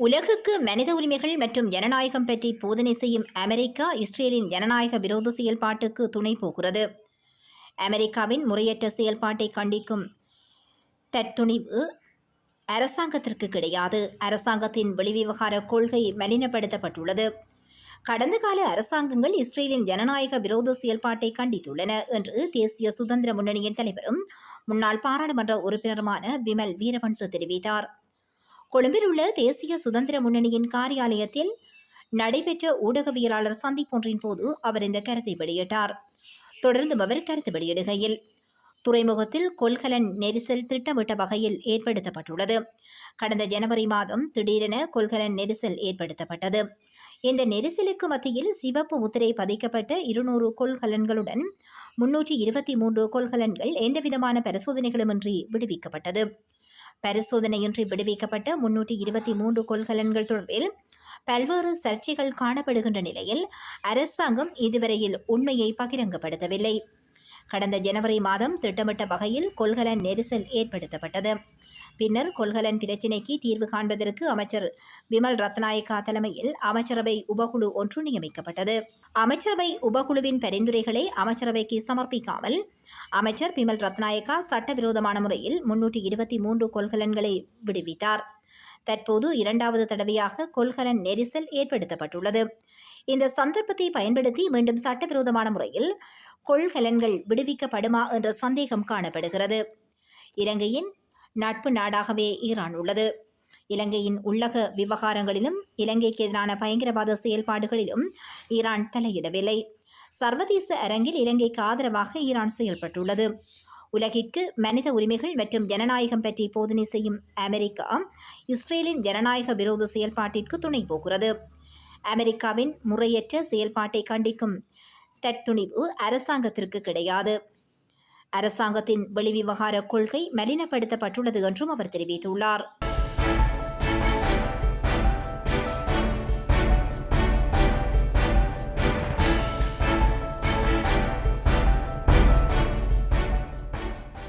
உலகுக்கு மனித உரிமைகள் மற்றும் ஜனநாயகம் பற்றி போதனை செய்யும் அமெரிக்கா இஸ்ரேலின் ஜனநாயக விரோத செயல்பாட்டுக்கு துணை போகிறது. அமெரிக்காவின் முறையற்ற செயல்பாட்டை கண்டிக்கும் தற்துணிவு அரசாங்கத்திற்கு கிடையாது. அரசாங்கத்தின் வெளிவிவகார கொள்கை மலினப்படுத்தப்பட்டுள்ளது. கடந்த கால அரசாங்கங்கள் இஸ்ரேலின் ஜனநாயக விரோத செயல்பாட்டை கண்டித்துள்ளன என்று தேசிய சுதந்திர முன்னணியின் தலைவரும் முன்னாள் பாராளுமன்ற உறுப்பினருமான விமல் வீரவன்ச தெரிவித்தார். கொழும்பில் உள்ள தேசிய சுதந்திர முன்னணியின் காரியாலயத்தில் நடைபெற்ற ஊடகவியலாளர் சந்திப்பொன்றின் போது அவர் இந்த கருத்தை வெளியிட்டார். தொடர்ந்து அவர் கருத்து வெளியிடுகையில் துறைமுகத்தில் கொள்கலன் நெரிசல் திட்டமிட்ட வகையில் ஏற்படுத்தப்பட்டுள்ளது. கடந்த ஜனவரி மாதம் திடீரென கொள்கலன் நெரிசல் ஏற்படுத்தப்பட்டது. இந்த நெரிசலுக்கு மத்தியில் சிவப்பு முத்திரை பதிக்கப்பட்ட இருநூறு கொள்கலன்களுடன் முன்னூற்றி இருபத்தி மூன்று கொள்கலன்கள் எந்தவிதமான பரிசோதனைகளுமின்றி விடுவிக்கப்பட்டது. பரிசோதனையின்றி விடுவிக்கப்பட்ட முன்னூற்றி இருபத்தி மூன்று கொள்கலன்கள் தொடர்பில் பல்வேறு சர்ச்சைகள் காணப்படுகின்ற நிலையில் அரசாங்கம் இதுவரையில் உண்மையை பகிரங்கப்படுத்தவில்லை. கடந்த ஜனவரி மாதம் திட்டமிட்ட வகையில் கொள்கலன் நெரிசல் ஏற்படுத்தப்பட்டது. பின்னர் கொள்கலன் பிரச்சினைக்கு தீர்வு காண்பதற்கு அமைச்சர் விமல் ரத்நாயக்கா தலைமையில் அமைச்சரவை உபகுழு ஒன்று நியமிக்கப்பட்டது. அமைச்சரவை உபகுழுவின் பரிந்துரைகளை அமைச்சரவைக்கு சமர்ப்பிக்காமல் அமைச்சர் பிமல் ரத்நாயக்கா சட்டவிரோதமான முறையில் முன்னூற்றி இருபத்தி மூன்று கொள்கலன்களை விடுவித்தார். தற்போது இரண்டாவது தடவையாக கொள்கலன் நெரிசல் ஏற்படுத்தப்பட்டுள்ளது. இந்த சந்தர்ப்பத்தை பயன்படுத்தி மீண்டும் சட்டவிரோதமான முறையில் கொள்கலன்கள் விடுவிக்கப்படுமா என்ற சந்தேகம் காணப்படுகிறது. இலங்கையின் நட்பு நாடாகவே ஈரான் உள்ளது. இலங்கையின் உள்ளக விவகாரங்களிலும் இலங்கைக்கு எதிரான பயங்கரவாத செயல்பாடுகளிலும் ஈரான் தலையிடவில்லை. சர்வதேச அரங்கில் இலங்கைக்கு ஆதரவாக ஈரான் செயல்பட்டுள்ளது. உலகிற்கு மனித உரிமைகள் மற்றும் ஜனநாயகம் பற்றி போதனை செய்யும் அமெரிக்கா இஸ்ரேலின் ஜனநாயக விரோத செயல்பாட்டிற்கு துணை போகிறது. அமெரிக்காவின் முறையற்ற செயல்பாட்டை கண்டிக்கும் தற்துணிவு அரசாங்கத்திற்கு கிடையாது. அரசாங்கத்தின் வெளிவிவகார கொள்கை மலினப்படுத்தப்பட்டுள்ளது என்றும் அவர் தெரிவித்துள்ளார்.